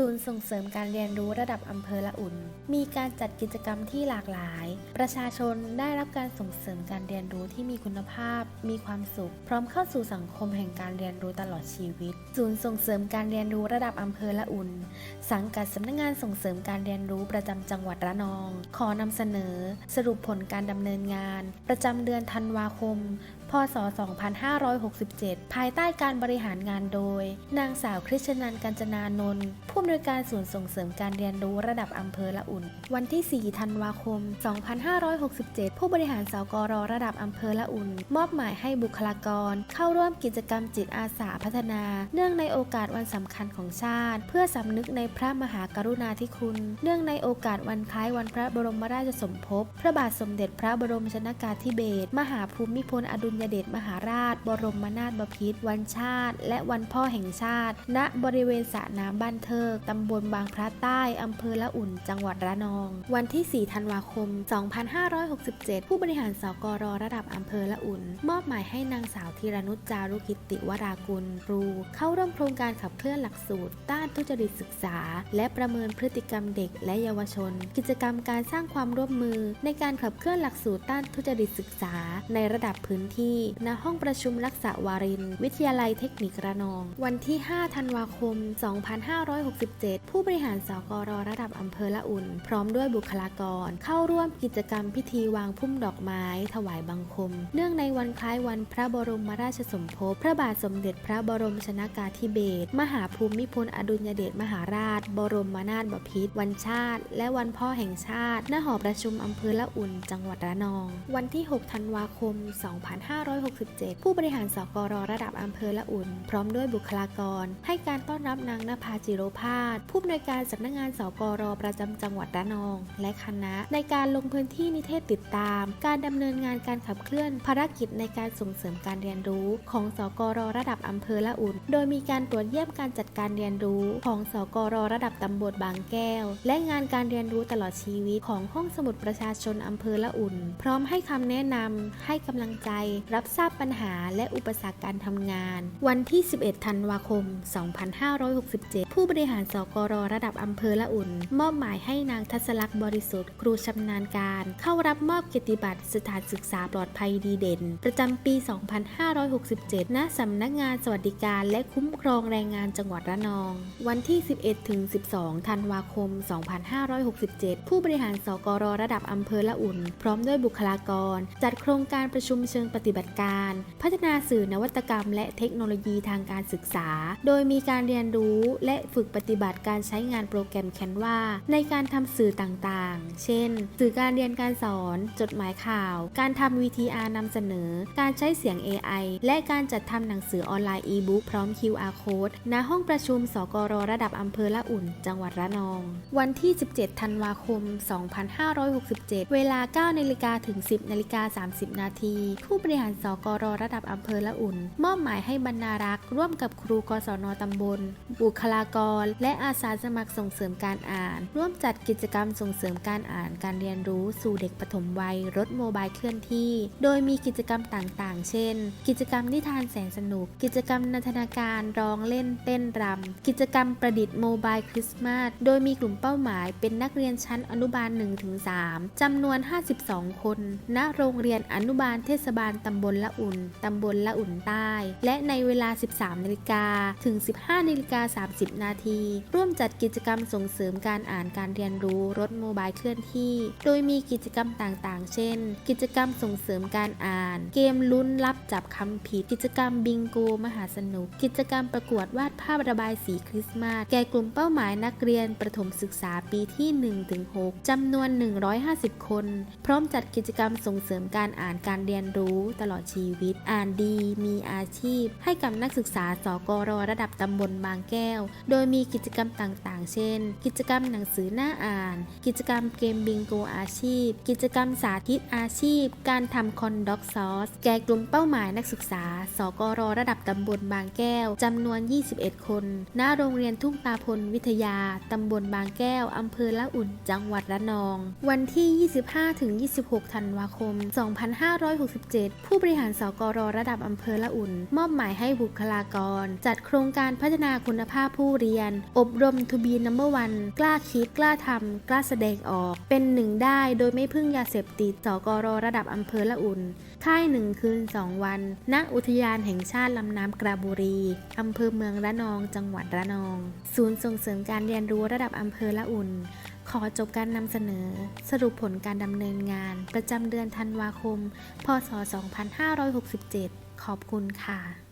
ศูนย์ส่งเสริมการเรียนรู้ระดับอำเภอละอุ่น มีการจัดกิจกรรมที่หลากหลาย ประชาชนได้รับการส่งเสริมการเรียนรู้ที่มีคุณภาพ มีความสุข พร้อมเข้าสู่สังคมแห่งการเรียนรู้ตลอดชีวิต ศูนย์ส่งเสริมการเรียนรู้ระดับอำเภอละอุ่น สังกัดสำนักงานส่งเสริมการเรียนรู้ประจำจังหวัดระนอง ขอนำเสนอ สรุปผลการดำเนินงาน ประจำเดือนธันวาคม พศ 2567 ภายใต้การบริหารงานโดย นางสาวคริชนันกัญจนานนท์ผู้อำนวยการศูนย์ส่งเสริมการเรียนรู้ระดับอำเภอละอุ่น วันที่ 4 ธันวาคม 2567 ผู้บริหารสกรระดับอำเภอละอุ่น มอบหมายให้บุคลากร เข้าร่วมกิจกรรมจิตอาสาพัฒนา เนื่องในโอกาสวันสำคัญของชาติ เพื่อสำนึกในพระมหากรุณาธิคุณ เนื่องในโอกาสวันคล้ายวันพระบรมราชสมภพ พระบาทสมเด็จพระบรมชนากาธิเบศรมหาภูมิพลอดุลยเดชมหาราช บรมนาถบพิตรวันชาติ และวันพ่อแห่งชาติ ณบริเวณสระน้ำบ้านเทิกตำบลบางพระใต้อำเภอละอุ่น จังหวัดระนอง วันที่ 4 ธันวาคม 2567 ผู้บริหารสกรระดับอำเภอละอุ่น มอบหมายให้นางสาวธีรนุชจารุกิติวรากุลครู เข้าร่วมโครงการขับเคลื่อนหลักสูตร ต้านทุจริตศึกษา และประเมินพฤติกรรมเด็กและเยาวชน กิจกรรมการสร้างความร่วมมือ ในการขับเคลื่อนหลักสูตรต้านทุจริตศึกษา ในระดับพื้นที่ณ ห้องประชุมรักษาวาริน วิทยาลัยเทคนิคระนอง วันที่ 5 ธันวาคม 2567 ผู้บริหารสกรระดับอำเภอละอุ่น พร้อมด้วยบุคลากร เข้าร่วมกิจกรรมพิธีวางพุ่มดอกไม้ ถวายบังคม เนื่องในวันคล้ายวันพระบรมราชสมภพ พระบาทสมเด็จพระบรมชนากาธิเบศร มหาภูมิพลอดุลยเดชมหาราช บรมนาถบพิตร วันชาติ และวันพ่อแห่งชาติ ณ หอประชุมอำเภอละอุ่น จังหวัดระนอง วันที่ 6 ธันวาคม 2 5 2567 ผู้บริหารสกรระดับอำเภอละอุ่น พร้อมด้วยบุคลากร ให้การต้อนรับนางนภาจิโรพาสผู้อำนวยการสำนักงานสกรประจำจังหวัดระนอง และคณะ ในการลงพื้นที่นิเทศติดตาม การดำเนินงานการขับเคลื่อนภารกิจในการส่งเสริมการเรียนรู้ของสกรระดับอำเภอละอุ่น โดยมีการตรวจเยี่ยมการจัดการเรียนรู้ของสกรระดับตำบลบางแก้ว และงานการเรียนรู้ตลอดชีวิตของห้องสมุดประชาชนอำเภอละอุ่น พร้อมให้คำแนะนำให้กำลังใจรับทราบปัญหาและอุปสรรคการทำงาน วันที่ 11 ธันวาคม 2567 ผู้บริหารสกรระดับอำเภอละอุ่น มอบหมายให้นางทัศลักษณ์บริสุทธิ์ ครูชำนาญการ เข้ารับมอบเกียรติบัตรสถานศึกษาปลอดภัยดีเด่น ประจำปี 2567 ณ สำนักงานสวัสดิการและคุ้มครองแรงงานจังหวัดระนอง วันที่ 11 ถึง 12 ธันวาคม 2567 ผู้บริหารสกรระดับอำเภอละอุ่น พร้อมด้วยบุคลากร จัดโครงการประชุมเชิงปฏิบัติการ พัฒนาสื่อนวัตกรรม และเทคโนโลยีทางการศึกษา โดยมีการเรียนรู้และฝึกปฏิบัติการใช้งานโปรแกรม Canva ในการทำสื่อต่างๆ เช่น สื่อการเรียนการสอน จดหมายข่าว การทำ VTR นำเสนอ การใช้เสียง AI และการจัดทำหนังสือออนไลน์ e-book พร้อม QR code ณห้องประชุม สกรระดับอำเภอละอุ่น จังหวัดระนอง วันที่ 17 ธันวาคม 2567 เวลา 9 นาฬิกาถึง 10 นาฬิกา 30 นาที ผู้บริหารสกรระดับอำเภอละอุ่น มอบหมายให้บรรณารักษ์ร่วมกับครูกศนตำบล บุคลากร และอาสาสมัครส่งเสริมการอ่าน ร่วมจัดกิจกรรมส่งเสริมการอ่านการเรียนรู้สู่เด็กปฐมวัย รถโมบายเคลื่อนที่ โดยมีกิจกรรมต่างๆ เช่น กิจกรรมนิทานแสนสนุก กิจกรรมนันทนาการร้องเล่นเต้นรำกิจกรรมประดิษฐ์โมบายคริสต์มาสโดยมีกลุ่มเป้าหมายเป็นนักเรียนชั้นอนุบาล 1-3จำนวน 52 คน ณ โรงเรียนอนุบาลเทศบาลตำำบลละอุ่น ตำบลละอุ่นใต้ และในเวลา 13นาฬิกาถึง 15นาฬิกา30 นาที ร่วมจัดกิจกรรมส่งเสริมการอ่านการเรียนรู้รถโมบายเคลื่อนที่ โดยมีกิจกรรมต่างๆ เช่น กิจกรรมส่งเสริมการอ่าน เกมลุ้นรับจับคำผิด กิจกรรมบิงโกมหาสนุก กิจกรรมประกวดวาดภาพระบายสีคริสต์มาส แก่กลุ่มเป้าหมายนักเรียนประถมศึกษาปีที่ 1-6จำนวน 150 คน พร้อมจัดกิจกรรมส่งเสริมการอ่านการเรียนรู้ตลอดชีวิต อ่านดีมีอาชีพ ให้กับนักศึกษาสกรระดับตำบลบางแก้ว โดยมีกิจกรรมต่างๆ เช่น กิจกรรมหนังสือหน้าอ่าน กิจกรรมเกมบิงโกอาชีพ กิจกรรมสาธิตอาชีพ การทำคอนด็อกซอสแก่กลุ่มเป้าหมายนักศึกษา สกรระดับตำบลบางแก้วจำนวน 21 คน ณ โรงเรียนทุ่งตาพลวิทยา ตำบลบางแก้วอำเภอละอุ่น จังหวัดระนอง วันที่ 25-26 ธันวาคม 2567ผู้บริหารสกรระดับอำเภอละอุ่น มอบหมายให้บุคลากร จัดโครงการพัฒนาคุณภาพผู้เรียน อบรมทูบีนัมเบอร์วันกล้าคิด กล้าทำกล้าแสดงออก เป็นหนึ่งได้โดยไม่พึ่งยาเสพติดสกรระดับอำเภอละอุ่น ค่ายหนึ่งคืนสองวัน ณอุทยานแห่งชาติลำน้ำกระบุรีอำเภอเมืองระนอง จังหวัดระนอง ศูนย์ส่งเสริมการเรียนรู้ระดับอำเภอละอุ่น ขอจบการนำเสนอ สรุปผลการดำเนินงาน ประจำเดือนธันวาคม พศ 2567 ขอบคุณค่ะ